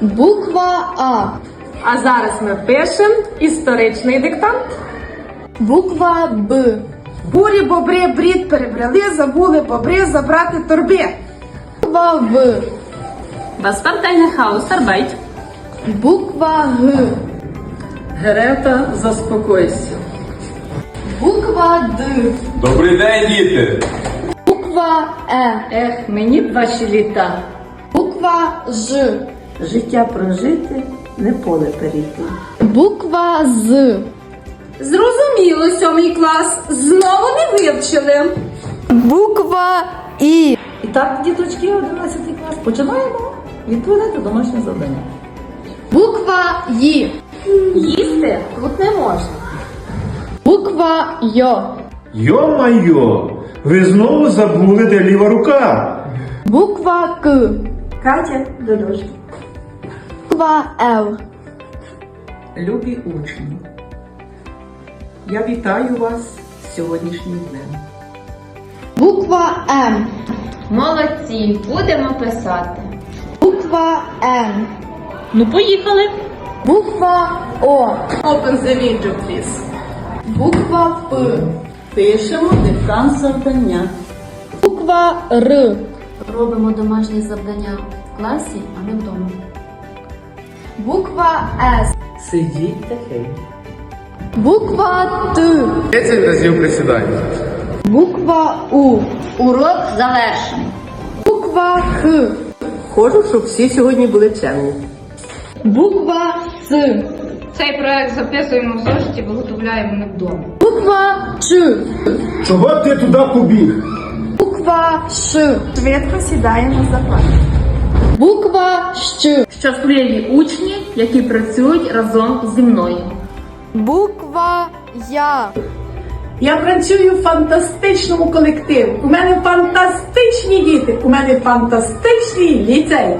Буква А. А зараз ми пишемо історичний диктант. Буква Б. Бурі бобри брід перебрали, забули бобри забрати торби. Буква В. War deine Буква Г. Грета, заспокойся. Буква Д. Добрий день, діти! Буква Е. Ех, мені б ваші літа. Буква Ж. Життя прожити, не поле перейти. Буква З. Зрозуміло, сьомий клас. Знову не вивчили. Буква І. І так, діточки, 11 клас, починаємо відповідати домашнє завдання. Буква Ї. Їсти тут не можна. Буква Йо. Йо-майо, ви знову забули, де ліва рука. Буква К. Катя до. Буква Л. Любі учні, я вітаю вас сьогоднішнім днем. Буква М. Молодці, будемо писати. Буква Н. Ну, поїхали. Буква О. Open the window, please. Буква П. Пишемо диктант завдання. Буква Р. Робимо домашні завдання в класі, а не вдома. Буква С. Сидіть тихенько. Буква Т. 10 разів присідання. Буква У. Урок завершений. Буква Х. Хочу, щоб всі сьогодні були чемні. Буква С. Цей проект записуємо в зошиті, виготовляємо не вдома. Буква Ч. Чого ти туди побіг? Буква Ш. Швидко сідаємо за парт. Буква Щ. Щасливі учні, які працюють разом зі мною. Буква Я. Я працюю в фантастичному колективі. У мене фантастичні діти. У мене фантастичний ліцей.